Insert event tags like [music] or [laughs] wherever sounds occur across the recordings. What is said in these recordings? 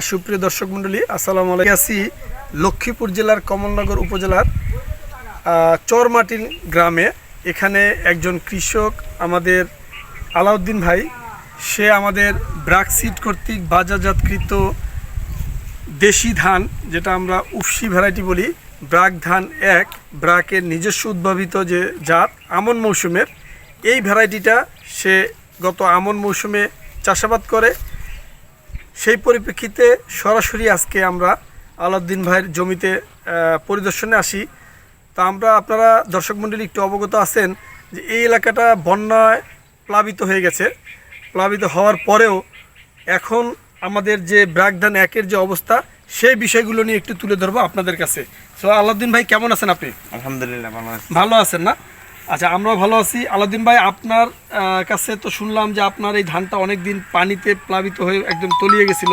সুপ্রিয় দর্শক মণ্ডলী, আসসালামু আলাইকুম। লক্ষ্মীপুর জেলার কমলনগর উপজেলার চরমাটিন গ্রামে। এখানে একজন কৃষক আমাদের আলাউদ্দিন ভাই, সে আমাদের ব্রাকসিড কর্তৃক বাজারজাতকৃত দেশি ধান, যেটা আমরা উফসি ভ্যারাইটি বলি, ব্রাক ধান এক, ব্রাকের নিজস্ব উদ্ভাবিত যে জাত আমন মৌসুমের। এই ভ্যারাইটিটা সে গত আমন মৌসুমে চাষাবাদ করে সেই পরিপ্রেক্ষিতে সরাসরি আজকে আমরা আলাউদ্দিন ভাইয়ের জমিতে পরিদর্শনে আসি। তা আমরা আপনারা দর্শক মণ্ডলী একটু অবগত আছেন যে এই এলাকাটা বন্যায় প্লাবিত হয়ে গেছে। প্লাবিত হওয়ার পরেও এখন আমাদের যে ব্রাকধান একের যে অবস্থা সেই বিষয়গুলো নিয়ে একটু তুলে ধরবো আপনাদের কাছে। সো আলাউদ্দিন ভাই কেমন আছেন আপনি? আলহামদুলিল্লাহ ভালো আছি। ভালো আছেন না? আচ্ছা আমরাও ভালো আছি। আলাউদ্দিন ভাই, আপনার কাছে তো শুনলাম যে আপনার এই ধানটা অনেক দিন পানিতে প্লাবিত হয়ে একদম তলিয়ে গেছিল।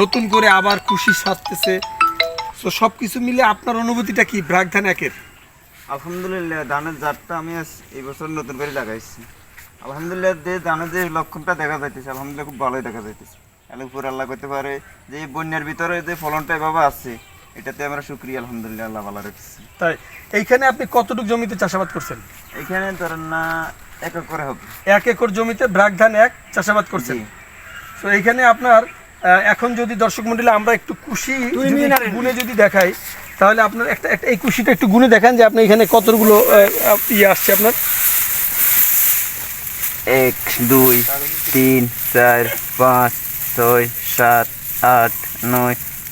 নতুন করে আবার খুশি সাজতেছে তো সব কিছু মিলে আপনার অনুভূতিটা কি ব্রাক ধান একের? আলহামদুলিল্লাহ, ধানের জাতটা আমি এই বছর নতুন করে লাগাইছি। আলহামদুলিল্লাহ, যে ধানের যে লক্ষণটা দেখা যাইতেছে, আলহামদুলিল্লাহ খুব ভালোই দেখা যাইতেছে। তাহলে আল্লাহ করতে পারে, যে বন্যার ভিতরে যে ফলনটা এভাবে আছে এটাতে আমরা শুক্রিয়া আলহামদুলিল্লাহ আল্লাহ ভালো রেখেছি। তাই এইখানে আপনি কতটুকু জমিতে চাষাবাদ করছেন? এখানে ধরেন না এক এক করে হবে। এক একর জমিতে ব্রাক ধান এক চাষাবাদ করছেন। তো এইখানে আপনার এখন যদি দর্শক মন্ডলী আমরা একটু খুশি গুনে যদি দেখাই তাহলে আপনার একটা একটা এই খুশিটা একটু গুনে দেখান যে আপনি এখানে কতগুলো ইয়ে আসছে আপনার। এক দুই তিন চার পাঁচ ছয় সাত আট নয়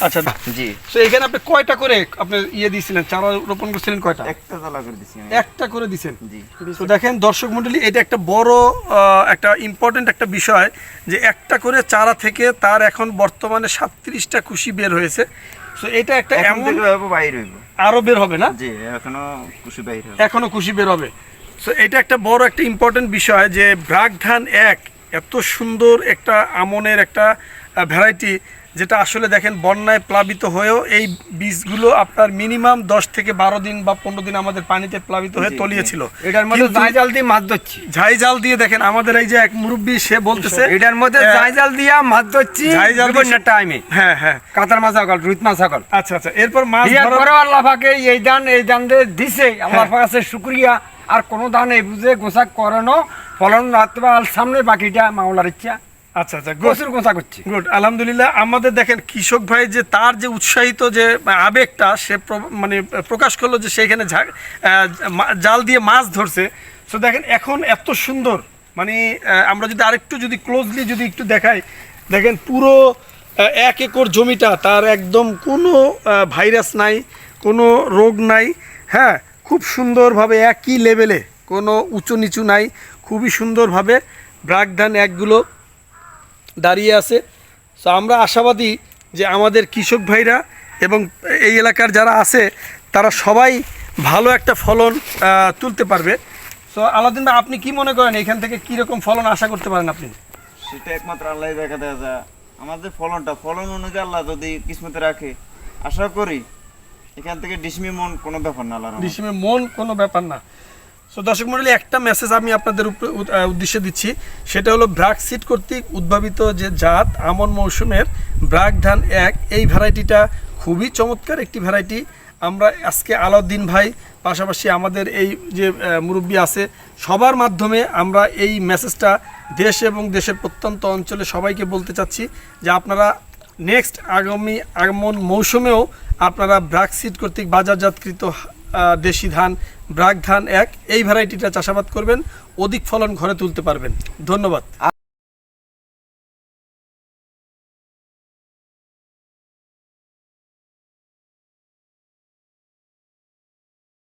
আচ্ছা [laughs] জি। তো এখানে আপনি কয়টা করে আপনি ইয়ে দিয়েছিলেন? চারা রোপণ করছিলেন কয়টা? একটা করে একটা করে দিছেন জি। তো দেখেন দর্শক মণ্ডলী এটা একটা বড় একটা ইম্পর্টেন্ট একটা বিষয় যে একটা করে চারা থেকে তার এখন বর্তমানে সাতত্রিশটা খুশি বের হয়েছে। এটা একটা এমন বাইর আরও বের হবে না? জি এখনও বাইর এখনও খুশি বের হবে। সো এটা একটা বড় একটা ইম্পর্টেন্ট বিষয় যে ব্রাক ধান এক এত সুন্দর একটা আমনের একটা ভ্যারাইটি যেটা আসলে দেখেন বন্যায় প্লাবিত হয়েও এই বীজগুলো আপনার মিনিমাম দশ থেকে বারো দিন বা পনেরো দিন আমাদের পানিতে প্লাবিত হয়ে তলিয়েছিল। এটার মধ্যে জাল দিয়ে মাছ ধরছি। জাল দিয়ে দেখেন আমাদের এই যে এক মুরব্বী সে বলতেছে এটার মধ্যে জাল দিয়া মাছ ধরছি জাল টাইমে হ্যাঁ হ্যাঁ। কাতার মাছ সকল রুইত মাছ সকল আচ্ছা আচ্ছা। এরপর মাছ ধরার- আল্লাহ পাকে এই দান এই দান দিছে। আল্লাহ হ্যাঁ। পাকে শুক্রিয়া। আর কোনো দান এই বুঝে গোসা করানো ফলন রাখতে পারে আর সামনে বাকিটা মাওলার ইচ্ছা। আচ্ছা আচ্ছা. প্রচুর গোসা করছি। গুড আলহামদুলিল্লাহ আমাদের দেখেন কৃষক ভাই যে তার যে উৎসাহিত যে আবেগটা সে মানে প্রকাশ করল যে সেইখানে ঝা- জাল দিয়ে মাছ ধরছে। তো দেখেন এখন এত সুন্দর মানে আমরা যদি আরেকটু যদি ক্লোজলি যদি একটু দেখাই দেখেন পুরো এক একর জমিটা তার একদম কোনো ভাইরাস নাই কোনো রোগ নাই হ্যাঁ খুব সুন্দরভাবে একই লেভেলে কোনো উঁচু নিচু নাই খুবই সুন্দরভাবে ব্রাক ধান একগুলো দাঁড়িয়ে আছে। তো আমরা আশাবাদী যে আমাদের কৃষক ভাইরা এবং এই এলাকার যারা আছে তারা সবাই ভালো একটা ফলন তুলতে পারবে। তো আলাদিন ভাই আপনি কি মনে করেন এখান থেকে কীরকম ফলন আশা করতে পারেন আপনি? সেটা একমাত্র আল্লাহ দেখা দেওয়া যায়। আমাদের ফলনটা ফলন অনুযায়ী আল্লাহ যদি কিসমতে রাখে আশা করি এখান থেকে ডিসমি মন কোনো ব্যাপার না। ডিসিমের মন কোনো ব্যাপার না। সো দর্শক মন্ডলী, একটা মেসেজ আমি আপনাদের উদ্দেশ্যে দিচ্ছি। সেটা হলো ব্রাক সিড কর্তৃক উদ্ভাবিত যে জাত, আমন মৌসুমের ব্রাক ধান এক, এই ভ্যারাইটিটা খুবই চমৎকার একটি ভ্যারাইটি। আমরা আজকে আলাউদ্দিন ভাই, পাশাপাশি আমাদের এই যে মুরব্বী আছে, সবার মাধ্যমে আমরা এই মেসেজটা দেশ এবং দেশের প্রত্যন্ত অঞ্চলে সবাইকে বলতে চাচ্ছি যে আপনারা নেক্সট আগামী আগমন মৌসুমেও আপনারা ব্রাক সিড কর্তৃক বাজারজাতকৃত দেশি ধান ব্রাক ধান এক, এই ভ্যারাইটিটা চাষাবাদ করবেন, অধিক ফলন ঘরে তুলতে পারবেন। ধন্যবাদ।